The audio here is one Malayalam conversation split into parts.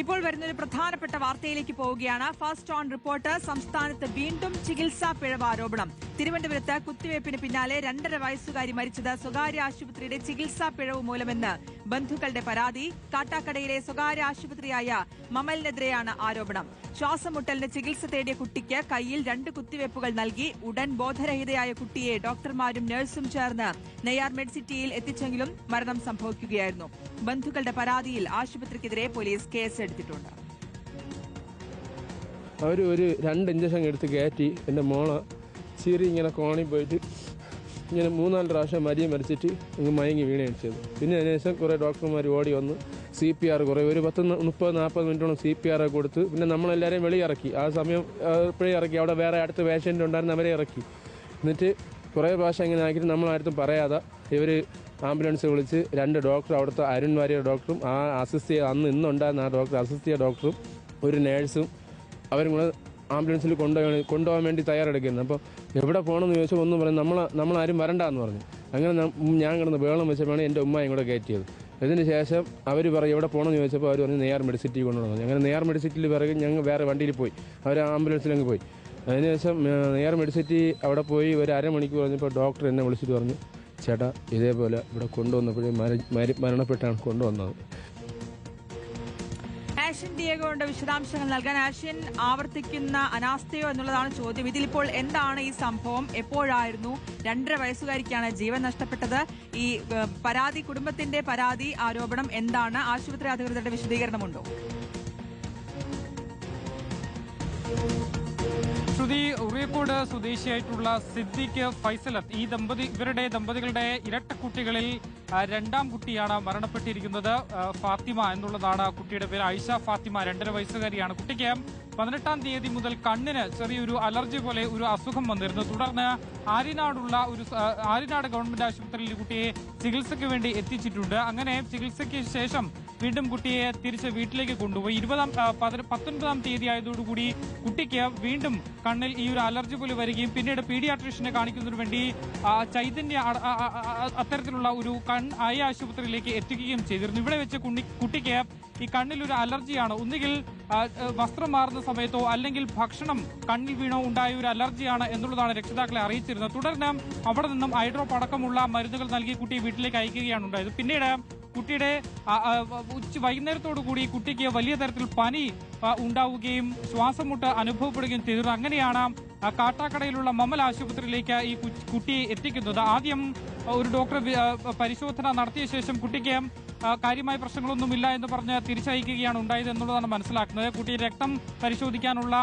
ഇപ്പോൾ വരുന്ന ഒരു പ്രധാനപ്പെട്ട വാർത്തയിലേക്ക് പോവുകയാണ്. ഫസ്റ്റ് ഓൺ റിപ്പോർട്ട് സംസ്ഥാനത്ത് വീണ്ടും ചികിത്സാ പിഴവ് ആരോപണം തിരുവനന്തപുരത്ത് കുത്തിവയ്പ്പിന് പിന്നാലെ രണ്ടര വയസ്സുകാരി മരിച്ചത് സ്വകാര്യ ആശുപത്രിയുടെ ചികിത്സാ പിഴവ് മൂലമെന്ന് ബന്ധുക്കളുടെ പരാതി. കാട്ടാക്കടയിലെ സ്വകാര്യ ആശുപത്രിയായ മമലിനെതിരെയാണ് ആരോപണം. ശ്വാസമുട്ടലിന് ചികിത്സ തേടിയ കുട്ടിക്ക് കയ്യിൽ രണ്ട് കുത്തിവയ്പ്പുകൾ നൽകി. ഉടൻ ബോധരഹിതയായ കുട്ടിയെ ഡോക്ടർമാരും നഴ്സും ചേർന്ന് നെയ്യാർ മെഡ്സിറ്റിയിൽ എത്തിച്ചെങ്കിലും മരണം സംഭവിക്കുകയായിരുന്നു. ബന്ധുക്കളുടെ പരാതിയിൽ ആശുപത്രിക്കെതിരെ പോലീസ് കേസെടുത്തിട്ടുണ്ട് അവർ ഒരു രണ്ട് ഇഞ്ചക്ഷൻ എടുത്ത് കയറ്റി എന്റെ മോളെ ചീറി ഇങ്ങനെ കോണി പോയിട്ട് ഇങ്ങനെ മൂന്നാൽ പ്രാവശ്യം മരിയെ മരിച്ചിട്ട് ഇങ്ങ് മയങ്ങി വീണയാണ് അടിച്ചത്. പിന്നെ അതിനുശേഷം കുറേ ഡോക്ടർമാർ ഓടി വന്ന് സി പി ആർ കുറേ ഒരു പത്ത് മുപ്പത് നാൽപ്പത് മിനിറ്റോളം സി പി ആർ കൊടുത്ത് പിന്നെ നമ്മളെല്ലാവരെയും വെളിയിറക്കി ആ സമയം ഇപ്പോഴേ ഇറക്കി. അവിടെ വേറെ അടുത്ത പേഷ്യന്റ് ഉണ്ടായിരുന്നു അവരെ ഇറക്കി. എന്നിട്ട് കുറേ പ്രാവശ്യം ഇങ്ങനെ ആക്കിയിട്ട് നമ്മളാരും പറയാതെ ഇവർ ആംബുലൻസ് വിളിച്ച് രണ്ട് ഡോക്ടർ അവിടുത്തെ അരുൺ വാര്യർ ഡോക്ടറും ആ അസിസ്റ്റ് ചെയ്ത അന്ന് ഇന്നുണ്ടായിരുന്ന ആ ഡോക്ടർ അസിസ്റ്റ് ചെയ്ത ഡോക്ടറും ഒരു നേഴ്സും അവരും കൂടെ ആംബുലൻസിൽ കൊണ്ടുപോകാൻ കൊണ്ടുപോകാൻ വേണ്ടി തയ്യാറെടുക്കുന്നത് അപ്പോൾ എവിടെ പോകണമെന്ന് ചോദിച്ചാൽ ഒന്നും പറഞ്ഞു നമ്മൾ നമ്മളാരും വരണ്ടെന്ന് പറഞ്ഞു. അങ്ങനെ ഞാൻ കിടന്ന് വേളം വെച്ചപ്പോഴാണ് എന്റെ ഉമ്മയും കൂടെ കയറ്റിയത്. ഇതിന് ശേഷം അവർ പറയും എവിടെ പോകണമെന്ന് ചോദിച്ചപ്പോൾ അവർ പറഞ്ഞു നെയ്യാർ മെഡിസിറ്റി കൊണ്ടുപോകണം അങ്ങനെ നെയ്യാർ മെഡിസിറ്റിയിൽ പിറകെ ഞങ്ങൾ വേറെ വണ്ടിയിൽ പോയി. അവർ ആംബുലൻസിലങ്ങ് പോയി. അതിനുശേഷം നെയ്യാർ മെഡിസിറ്റി അവിടെ പോയി ഒരു അരമണിക്കൂർ പറഞ്ഞപ്പോൾ ഡോക്ടർ എന്നെ വിളിച്ചിട്ട് പറഞ്ഞു ചേട്ടാ ഇതേപോലെ ഇവിടെ കൊണ്ടുവന്നപ്പോഴേ മരി- മരണപ്പെട്ടാണ് കൊണ്ടുവന്നത്. ആഷ്യൻ ഡിയഗോയുടെ വിശദാംശങ്ങൾ നൽകാൻ ആഷ്യൻ ആവർത്തിക്കുന്ന അനാസ്ഥയോ എന്നുള്ളതാണ് ചോദ്യം. ഇതിലിപ്പോൾ എന്താണ് ഈ സംഭവം? എപ്പോഴായിരുന്നു? രണ്ടര വയസ്സുകാരിക്കാണ് ജീവൻ നഷ്ടപ്പെട്ടത്. ഈ പരാതി കുടുംബത്തിന്റെ പരാതി ആരോപണം എന്താണ്? ആശുപത്രി അധികൃതരുടെ വിശദീകരണമുണ്ടോ? ശ്രുതി ഉറിയക്കോട് സ്വദേശിയായിട്ടുള്ള സിദ്ദിഖ് ഫൈസലത്ത്. ഈ ദമ്പതി ഇവരുടെ ദമ്പതികളുടെ ഇരട്ട കുട്ടികളിൽ രണ്ടാം കുട്ടിയാണ് മരണപ്പെട്ടിരിക്കുന്നത്. ഫാത്തിമ എന്നുള്ളതാണ് കുട്ടിയുടെ പേര്. ഐഷ ഫാത്തിമ രണ്ടര വയസ്സുകാരിയാണ്. കുട്ടിക്ക് പതിനെട്ടാം തീയതി മുതൽ കണ്ണിന് ചെറിയൊരു അലർജി പോലെ ഒരു അസുഖം വന്നിരുന്നു. തുടർന്ന് ആര്യനാടുള്ള ഒരു ആര്യനാട് ഗവൺമെന്റ് ആശുപത്രിയിൽ കുട്ടിയെ ചികിത്സയ്ക്ക് വേണ്ടി എത്തിച്ചിട്ടുണ്ട്. അങ്ങനെ ചികിത്സയ്ക്ക് ശേഷം വീണ്ടും കുട്ടിയെ തിരിച്ച് വീട്ടിലേക്ക് കൊണ്ടുപോയി. ഇരുപതാം പത്തൊൻപതാം തീയതി ആയതോടുകൂടി കുട്ടിക്ക് വീണ്ടും കണ്ണിൽ ഈ ഒരു അലർജി പോലെ വരികയും പിന്നീട് പീഡിയാട്രീഷ്യനെ കാണിക്കുന്നതിന് വേണ്ടി ചൈതന്യ അത്തരത്തിലുള്ള ഒരു കൺ ഐ ആശുപത്രിയിലേക്ക് എത്തിക്കുകയും ചെയ്തിരുന്നു. ഇവിടെ വെച്ച് കുട്ടിക്ക് ഈ കണ്ണിൽ ഒരു അലർജിയാണ്. ഒന്നുകിൽ വസ്ത്രം മാറുന്ന സമയത്തോ അല്ലെങ്കിൽ ഭക്ഷണം കണ്ണിൽ വീണോ ഉണ്ടായ ഒരു അലർജിയാണ് എന്നുള്ളതാണ് രക്ഷിതാക്കളെ അറിയിച്ചിരുന്നത്. തുടർന്ന് അവിടെ നിന്നും ഹൈഡ്രോപ്പ് അടക്കമുള്ള മരുന്നുകൾ നൽകി കുട്ടിയെ വീട്ടിലേക്ക് അയക്കുകയാണ് ഉണ്ടായത്. പിന്നീട് കുട്ടിയുടെ ഉച്ച വൈകുന്നേരത്തോടു കൂടി കുട്ടിക്ക് വലിയ തരത്തിൽ പനി ഉണ്ടാവുകയും ശ്വാസമുട്ട് അനുഭവപ്പെടുകയും ചെയ്തിരുന്നു. അങ്ങനെയാണ് കാട്ടാക്കടയിലുള്ള മമൽ ആശുപത്രിയിലേക്ക് ഈ കുട്ടിയെ എത്തിക്കുന്നത്. ആദ്യം ഒരു ഡോക്ടർ പരിശോധന നടത്തിയ ശേഷം കുട്ടിക്ക് കാര്യമായ പ്രശ്നങ്ങളൊന്നുമില്ല എന്ന് പറഞ്ഞ് തിരിച്ചയക്കുകയാണ് ഉണ്ടായത് എന്നുള്ളതാണ് മനസ്സിലാക്കുന്നത്. കുട്ടി രക്തം പരിശോധിക്കാനുള്ള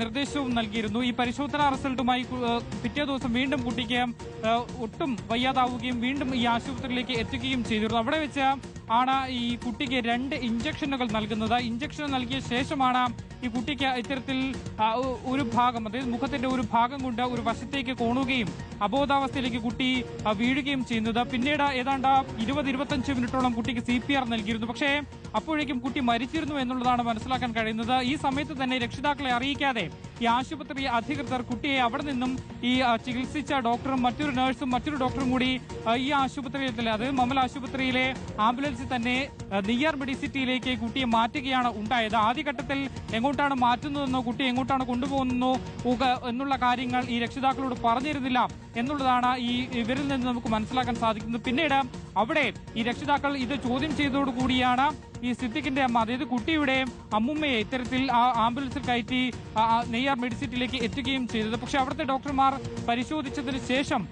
നിർദ്ദേശവും നൽകിയിരുന്നു. ഈ പരിശോധനാ റിസൾട്ടുമായി പിറ്റേ ദിവസം വീണ്ടും കുട്ടിക്ക് ഒട്ടും വയ്യാതാവുകയും വീണ്ടും ഈ ആശുപത്രിയിലേക്ക് എത്തിക്കുകയും ചെയ്തിരുന്നു. അവിടെ വെച്ച് ആണ് ഈ കുട്ടിക്ക് രണ്ട് ഇഞ്ചക്ഷനുകൾ നൽകുന്നത്. ഇഞ്ചക്ഷൻ നൽകിയ ശേഷമാണ് ഈ കുട്ടിക്ക് ഇത്തരത്തിൽ ഒരു ഭാഗം അതായത് മുഖത്തിന്റെ ഒരു ഭാഗം കൊണ്ട് ഒരു വശത്തേക്ക് കോണുകയും അബോധാവസ്ഥയിലേക്ക് കുട്ടി വീഴുകയും ചെയ്യുന്നത്. പിന്നീട് ഏതാണ്ട് ഇരുപത് ഇരുപത്തഞ്ച് മിനിറ്റോളം കുട്ടിക്ക് സി പി ആർ നൽകിയിരുന്നു. പക്ഷേ അപ്പോഴേക്കും കുട്ടി മരിച്ചിരുന്നു എന്നുള്ളതാണ് മനസ്സിലാക്കാൻ കഴിയുന്നത്. ഈ സമയത്ത് തന്നെ രക്ഷിതാക്കളെ അറിയിക്കാതെ ഈ ആശുപത്രി അധികൃതർ കുട്ടിയെ അവിടെ നിന്നും ഈ ചികിത്സിച്ച ഡോക്ടറും മറ്റൊരു നഴ്സും മറ്റൊരു ഡോക്ടറും കൂടി ഈ ആശുപത്രിയിൽ തന്നെ അത് മമൽ ആശുപത്രിയിലെ ആംബുലൻസിൽ തന്നെ നിയർ നെയ്യാർ മെഡിസിറ്റിയിലേക്ക് കുട്ടിയെ മാറ്റുകയാണ് ഉണ്ടായത്. ആദ്യഘട്ടത്തിൽ എങ്ങോട്ടാണ് മാറ്റുന്നതെന്നോ കുട്ടി എങ്ങോട്ടാണ് കൊണ്ടുപോകുന്നതെന്നോ ഉക- എന്നുള്ള കാര്യങ്ങൾ ഈ രക്ഷിതാക്കളോട് പറഞ്ഞിരുന്നില്ല എന്നുള്ളതാണ് ഈ ഇവരിൽ നിന്ന് നമുക്ക് മനസ്സിലാക്കാൻ സാധിക്കുന്നത്. പിന്നീട് അവിടെ ഈ രക്ഷിതാക്കൾ ഇത് ചോദ്യം ചെയ്തതോടുകൂടിയാണ് ഈ സിദ്ദിഖിന്റെ അമ്മ അതായത് കുട്ടിയുടെ അമ്മുമ്മയെ ഇത്തരത്തിൽ ആ ആംബുലൻസിൽ കയറ്റി നെയ്യാർ മെഡിസിറ്റിയിലേക്ക് എത്തുകയും ചെയ്തത്. പക്ഷെ അവിടുത്തെ ഡോക്ടർമാർ പരിശോധിച്ചതിന് ശേഷം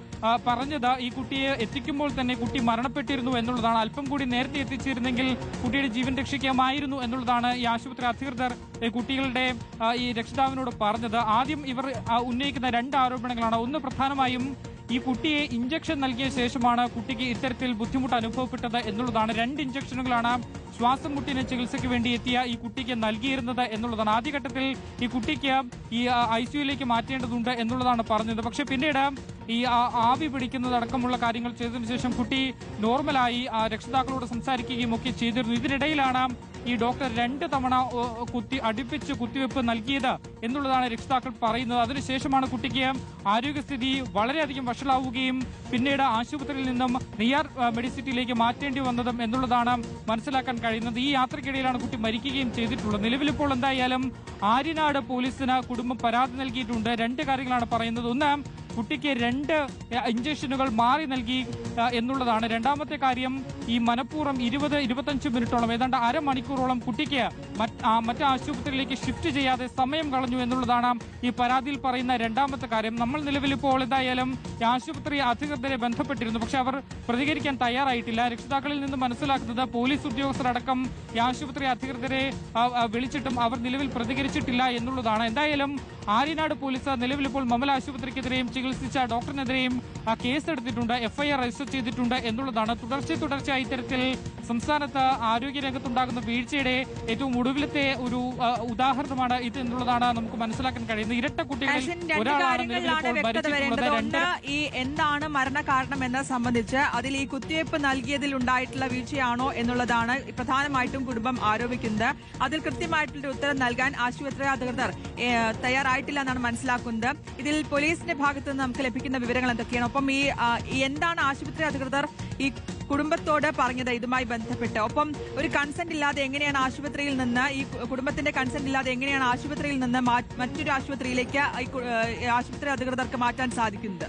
പറഞ്ഞത് ഈ കുട്ടിയെ എത്തിക്കുമ്പോൾ തന്നെ കുട്ടി മരണപ്പെട്ടിരുന്നു എന്നുള്ളതാണ്. അല്പം കൂടി നേരത്തെ എത്തിച്ചിരുന്നെങ്കിൽ കുട്ടിയുടെ ജീവൻ രക്ഷിക്കാമായിരുന്നു എന്നുള്ളതാണ് ഈ ആശുപത്രി അധികൃതർ കുട്ടികളുടെ ഈ രക്ഷിതാവിനോട് പറഞ്ഞത്. ആദ്യം ഇവർ ഉന്നയിക്കുന്ന രണ്ട് ആരോപണങ്ങളാണ്. ഒന്ന് പ്രധാനമായും ഈ കുട്ടിയെ ഇഞ്ചക്ഷൻ നൽകിയ ശേഷമാണ് കുട്ടിക്ക് ഇത്തരത്തിൽ ബുദ്ധിമുട്ട് അനുഭവപ്പെട്ടത് എന്നുള്ളതാണ്. രണ്ട് ഇഞ്ചക്ഷനുകളാണ് ശ്വാസം മുട്ടിന് ചികിത്സയ്ക്ക് വേണ്ടി എത്തിയ ഈ കുട്ടിക്ക് നൽകിയിരുന്നത് എന്നുള്ളതാണ്. ആദ്യഘട്ടത്തിൽ ഈ കുട്ടിക്ക് ഈ ഐ സിയുയിലേക്ക് മാറ്റേണ്ടതുണ്ട് എന്നുള്ളതാണ് പറഞ്ഞത്. പക്ഷെ പിന്നീട് ഈ ആവി പിടിക്കുന്നത് അടക്കമുള്ള കാര്യങ്ങൾ ചെയ്തതിനു ശേഷം കുട്ടി നോർമലായി രക്ഷിതാക്കളോട് സംസാരിക്കുകയും ഒക്കെ ചെയ്തിരുന്നു. ഇതിനിടയിലാണ് ഈ ഡോക്ടർ രണ്ട് തവണ കുത്തി അടുപ്പിച്ച് കുത്തിവെപ്പ് നൽകിയത് എന്നുള്ളതാണ് രക്ഷിതാക്കൾ പറയുന്നത്. അതിനുശേഷമാണ് കുട്ടിക്ക് ആരോഗ്യസ്ഥിതി വളരെയധികം വഷളാവുകയും പിന്നീട് ആശുപത്രിയിൽ നിന്നും നെയ്യാർ മെഡിസിറ്റിയിലേക്ക് മാറ്റേണ്ടി വന്നതും എന്നുള്ളതാണ് മനസ്സിലാക്കാൻ കഴിയുന്നത്. ഈ യാത്രക്കിടയിലാണ് കുട്ടി മരിക്കുകയും ചെയ്തിട്ടുള്ളത്. നിലവിലിപ്പോൾ എന്തായാലും ആര്യനാട് പോലീസിന് കുടുംബം പരാതി നൽകിയിട്ടുണ്ട്. രണ്ട് കാര്യങ്ങളാണ് പറയുന്നത്. ഒന്ന് കുട്ടിക്ക് രണ്ട് ഇഞ്ചക്ഷനുകൾ മാറി നൽകി എന്നുള്ളതാണ്. രണ്ടാമത്തെ കാര്യം ഈ മനഃപൂർവം ഇരുപത് ഇരുപത്തഞ്ച് മിനിറ്റോളം ഏതാണ്ട് അരമണിക്കൂറോളം കുട്ടിക്ക് മറ്റ് ആശുപത്രിയിലേക്ക് ഷിഫ്റ്റ് ചെയ്യാതെ സമയം കളഞ്ഞു എന്നുള്ളതാണ് ഈ പരാതിയിൽ പറയുന്ന രണ്ടാമത്തെ കാര്യം. നമ്മൾ നിലവിൽ ഇപ്പോൾ എന്തായാലും ആശുപത്രി അധികൃതരെ ബന്ധപ്പെട്ടിരുന്നു. പക്ഷെ അവർ പ്രതികരിക്കാൻ തയ്യാറായിട്ടില്ല. രക്ഷിതാക്കളിൽ നിന്ന് മനസ്സിലാക്കുന്നത് പോലീസ് ഉദ്യോഗസ്ഥരടക്കം ആശുപത്രി അധികൃതരെ വിളിച്ചിട്ടും അവർ നിലവിൽ പ്രതികരിച്ചിട്ടില്ല എന്നുള്ളതാണ്. എന്തായാലും ആര്യനാട് പോലീസ് നിലവിൽ ഇപ്പോൾ മമല ആശുപത്രിക്കെതിരെയും ചികിത്സിച്ച ഡോക്ടറിനെതിരെയും കേസെടുത്തിട്ടുണ്ട്. എഫ്ഐആർ രജിസ്റ്റർ ചെയ്തിട്ടുണ്ട് എന്നുള്ളതാണ്. തുടർച്ച തുടർച്ചയായി ഇത്തരത്തിൽ സംസ്ഥാനത്ത് ആരോഗ്യരംഗത്തുണ്ടാകുന്ന വീഴ്ചയുടെ ഏറ്റവും ഒടുവിലത്തെ ഒരു ഉദാഹരണമാണ് ഇത് എന്നുള്ളതാണ് നമുക്ക് മനസ്സിലാക്കാൻ കഴിയുന്നത്. ഇരട്ട കുട്ടികളിൽ ഈ എന്താണ് മരണകാരണം എന്നത് സംബന്ധിച്ച് അതിൽ ഈ കുത്തിവയ്പ് നൽകിയതിൽ ഉണ്ടായിട്ടുള്ള വീഴ്ചയാണോ എന്നുള്ളതാണ് പ്രധാനമായിട്ടും കുടുംബം ആരോപിക്കുന്നത്. അതിൽ കൃത്യമായിട്ടുള്ള ഉത്തരം നൽകാൻ ആശുപത്രി അധികൃതർ ഏ, തയ്യാറായിട്ടില്ല എന്നാണ് മനസ്സിലാക്കുന്നത്. ഇതിൽ പോലീസിന്റെ ഭാഗത്ത് നിന്ന് നമുക്ക് ലഭിക്കുന്ന വിവരങ്ങൾ എന്തൊക്കെയാണ്? ഒപ്പം ഈ എന്താണ് ആശുപത്രി അധികൃതർ ഈ കുടുംബത്തോട് പറഞ്ഞത്? ഇതുമായി ബന്ധപ്പെട്ട് ഒപ്പം ഒരു കൺസെന്റ് ഇല്ലാതെ എങ്ങനെയാണ് ആശുപത്രിയിൽ നിന്ന് ഈ കുടുംബത്തിന്റെ കൺസെന്റ് ഇല്ലാതെ എങ്ങനെയാണ് ആശുപത്രിയിൽ നിന്ന് മറ്റൊരു ആശുപത്രിയിലേക്ക് ആശുപത്രി അധികൃതർക്ക് മാറ്റാൻ സാധിക്കുന്നത്?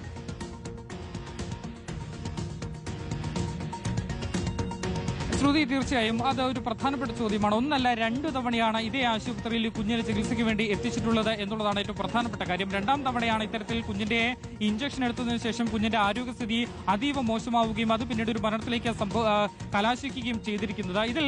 ശ്രുതി തീർച്ചയായും അത് ഒരു പ്രധാനപ്പെട്ട ചോദ്യമാണ്. ഒന്നല്ല രണ്ടു തവണയാണ് ഇതേ ആശുപത്രിയിൽ കുഞ്ഞിനെ ചികിത്സയ്ക്ക് വേണ്ടി എത്തിച്ചിട്ടുള്ളത് എന്നുള്ളതാണ് ഏറ്റവും പ്രധാനപ്പെട്ട കാര്യം. രണ്ടാം തവണയാണ് ഇത്തരത്തിൽ കുഞ്ഞിന്റെ ഇഞ്ചക്ഷൻ എടുത്തതിന് ശേഷം കുഞ്ഞിന്റെ ആരോഗ്യസ്ഥിതി അതീവ മോശമാവുകയും അത് പിന്നീട് ഒരു മരണത്തിലേക്ക് കലാശിക്കുകയും ചെയ്തിരിക്കുന്നത്. ഇതിൽ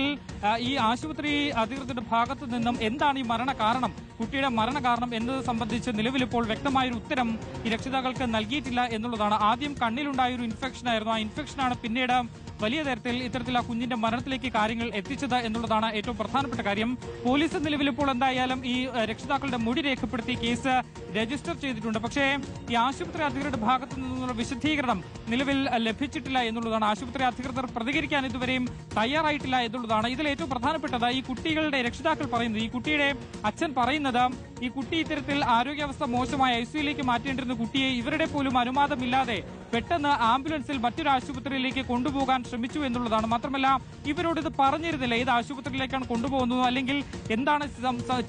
ഈ ആശുപത്രി അധികൃതരുടെ ഭാഗത്തു നിന്നും എന്താണ് ഈ മരണ കാരണം? കുട്ടിയുടെ മരണ കാരണം എന്നത് സംബന്ധിച്ച് നിലവിലിപ്പോൾ വ്യക്തമായൊരു ഉത്തരം ഈ രക്ഷിതാക്കൾക്ക് നൽകിയിട്ടില്ല എന്നുള്ളതാണ്. ആദ്യം കണ്ണിലുണ്ടായ ഒരു ഇൻഫെക്ഷൻ ആയിരുന്നു. ആ ഇൻഫെക്ഷനാണ് പിന്നീട് വലിയ തരത്തിൽ ഇത്തരത്തിൽ ആ കുഞ്ഞിന്റെ മരണത്തിലേക്ക് കാര്യങ്ങൾ എത്തിച്ചത് എന്നുള്ളതാണ് ഏറ്റവും പ്രധാനപ്പെട്ട കാര്യം. പോലീസ് നിലവിൽ ഇപ്പോൾ എന്തായാലും ഈ രക്ഷിതാക്കളുടെ മൊഴി രേഖപ്പെടുത്തി കേസ് രജിസ്റ്റർ ചെയ്തിട്ടുണ്ട്. പക്ഷേ ഈ ആശുപത്രി അധികൃതരുടെ ഭാഗത്തു നിന്നുള്ള വിശദീകരണം നിലവിൽ ലഭിച്ചിട്ടില്ല എന്നുള്ളതാണ്. ആശുപത്രി അധികൃതർ പ്രതികരിക്കാൻ ഇതുവരെയും തയ്യാറായിട്ടില്ല എന്നുള്ളതാണ്. ഇതിൽ ഏറ്റവും പ്രധാനപ്പെട്ടത് ഈ കുട്ടികളുടെ രക്ഷിതാക്കൾ പറയുന്നത് ഈ കുട്ടിയുടെ അച്ഛൻ പറയുന്നത് ഈ കുട്ടി ഇത്തരത്തിൽ ആരോഗ്യാവസ്ഥ മോശമായ ഐ സിയിലേക്ക് മാറ്റേണ്ടിരുന്ന കുട്ടിയെ ഇവരുടെ പോലും അനുവാദമില്ലാതെ പെട്ടെന്ന് ആംബുലൻസിൽ മറ്റൊരു ആശുപത്രിയിലേക്ക് കൊണ്ടുപോകാൻ ശ്രമിച്ചു എന്നുള്ളതാണ്. മാത്രമല്ല ഇവരോട് ഇത് പറഞ്ഞിരുന്നില്ല. ഏത് ആശുപത്രിയിലേക്കാണ് കൊണ്ടുപോകുന്നതോ അല്ലെങ്കിൽ എന്താണ്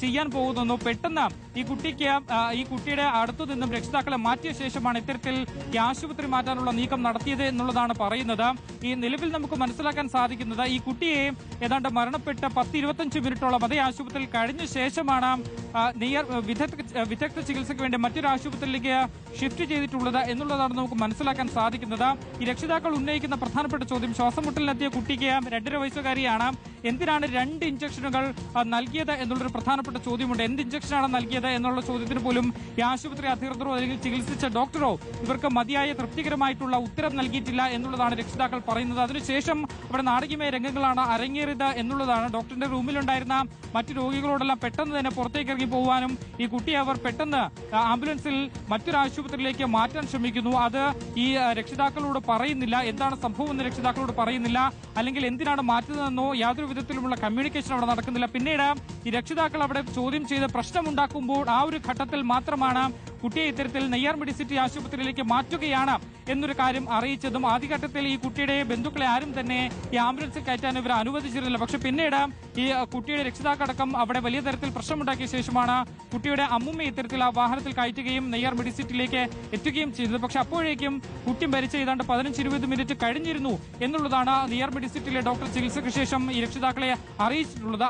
ചെയ്യാൻ പോകുന്നതെന്നോ പെട്ടെന്ന് ഈ കുട്ടിക്ക് ഈ കുട്ടിയുടെ അടുത്തു നിന്നും രക്ഷിതാക്കളെ മാറ്റിയ ശേഷമാണ് ഇത്തരത്തിൽ ഈ ആശുപത്രി മാറ്റാനുള്ള നീക്കം നടത്തിയത് എന്നുള്ളതാണ് പറയുന്നത്. ഈ നിലവിൽ നമുക്ക് മനസ്സിലാക്കാൻ സാധിക്കുന്നത് ഈ കുട്ടിയെ ഏതാണ്ട് മരണപ്പെട്ട പത്ത് ഇരുപത്തഞ്ച് മിനിറ്റോളം അതേ ആശുപത്രിയിൽ കഴിഞ്ഞ ശേഷമാണ് നിയർ വിദഗ്ധ വിദഗ്ധ ചികിത്സയ്ക്ക് വേണ്ടി മറ്റൊരു ആശുപത്രിയിലേക്ക് ഷിഫ്റ്റ് ചെയ്തിട്ടുള്ളത് എന്നുള്ളതാണ് നമുക്ക് മനസ്സിലാക്കാൻ സാധിക്കുന്നത്. ഈ രക്ഷിതാക്കൾ ഉന്നയിക്കുന്ന പ്രധാനപ്പെട്ട ചോദ്യം ശ്വാസമുട്ടലിനെത്തിയ കുട്ടിക്ക് രണ്ടര വയസ്സുകാരിയാണ്. എന്തിനാണ് രണ്ട് ഇഞ്ചക്ഷനുകൾ നൽകിയത് എന്നുള്ളൊരു പ്രധാനപ്പെട്ട ചോദ്യമുണ്ട്. എന്ത് ഇഞ്ചക്ഷനാണ് നൽകിയത്? എന്നുള്ള ചോദ്യത്തിന് പോലും ഈ ആശുപത്രി അധികൃതരോ അല്ലെങ്കിൽ ചികിത്സിച്ച ഡോക്ടറോ ഇവർക്ക് മതിയായ തൃപ്തികരമായിട്ടുള്ള ഉത്തരം നൽകിയിട്ടില്ല എന്നുള്ളതാണ് രക്ഷിതാക്കൾ പറയുന്നത്. അതിനുശേഷം അവിടെ നാടകീയമായ രംഗങ്ങളാണ് അരങ്ങേറിയത് എന്നുള്ളതാണ്. ഡോക്ടറിന്റെ റൂമിലുണ്ടായിരുന്ന മറ്റു രോഗികളോടെല്ലാം പെട്ടെന്ന് തന്നെ പുറത്തേക്ക് ഇറങ്ങി പോകാനും ഈ കുട്ടിയെ അവർ പെട്ടെന്ന് ആംബുലൻസിൽ മറ്റൊരു ആശുപത്രിയിലേക്ക് മാറ്റാൻ ശ്രമിക്കുന്നു. അത് ഈ രക്ഷിതാക്കളോട് പറയുന്നില്ല. എന്താണ് സംഭവം എന്ന് രക്ഷിതാക്കളോട് പറയുന്നില്ല. അല്ലെങ്കിൽ എന്തിനാണ് മാറ്റുന്നതെന്നോ യാതൊരു വിധത്തിലുമുള്ള കമ്മ്യൂണിക്കേഷൻ അവിടെ നടക്കുന്നില്ല. പിന്നീട് ഈ രക്ഷിതാക്കൾ അവിടെ ചോദ്യം ചെയ്ത് പ്രശ്നമുണ്ടാക്കുമ്പോൾ ആ ഒരു ഘട്ടത്തിൽ മാത്രമാണ് കുട്ടിയെ ഇത്തരത്തിൽ നെയ്യാർ മെഡിസിറ്റി ആശുപത്രിയിലേക്ക് മാറ്റുകയാണ് എന്നൊരു കാര്യം അറിയിച്ചതും ആദ്യഘട്ടത്തിൽ ഈ കുട്ടിയുടെ ബന്ധുക്കളെ ആരും തന്നെ ഈ ആംബുലൻസിൽ കയറ്റാൻ ഇവർ അനുവദിച്ചിരുന്നില്ല. പക്ഷെ പിന്നീട് ഈ കുട്ടിയുടെ രക്ഷിതാക്കടക്കം അവിടെ വലിയ തരത്തിൽ പ്രശ്നമുണ്ടാക്കിയ ശേഷമാണ് കുട്ടിയുടെ അമ്മുമ്മ ഇത്തരത്തിൽ ആ വാഹനത്തിൽ കയറ്റുകയും നെയ്യാർ മെഡിസിറ്റിയിലേക്ക് എത്തുകയും ചെയ്തത്. പക്ഷെ അപ്പോഴേക്കും കുട്ടി മരിച്ച ഏതാണ്ട് പതിനഞ്ച് ഇരുപത് മിനിറ്റ് കഴിഞ്ഞിരുന്നു എന്നുള്ളതാണ് നെയ്യാർ മെഡിസിറ്റിയിലെ ഡോക്ടർ ചികിത്സയ്ക്ക് ശേഷം ഈ രക്ഷിതാക്കളെ അറിയിച്ചിട്ടുള്ളത്.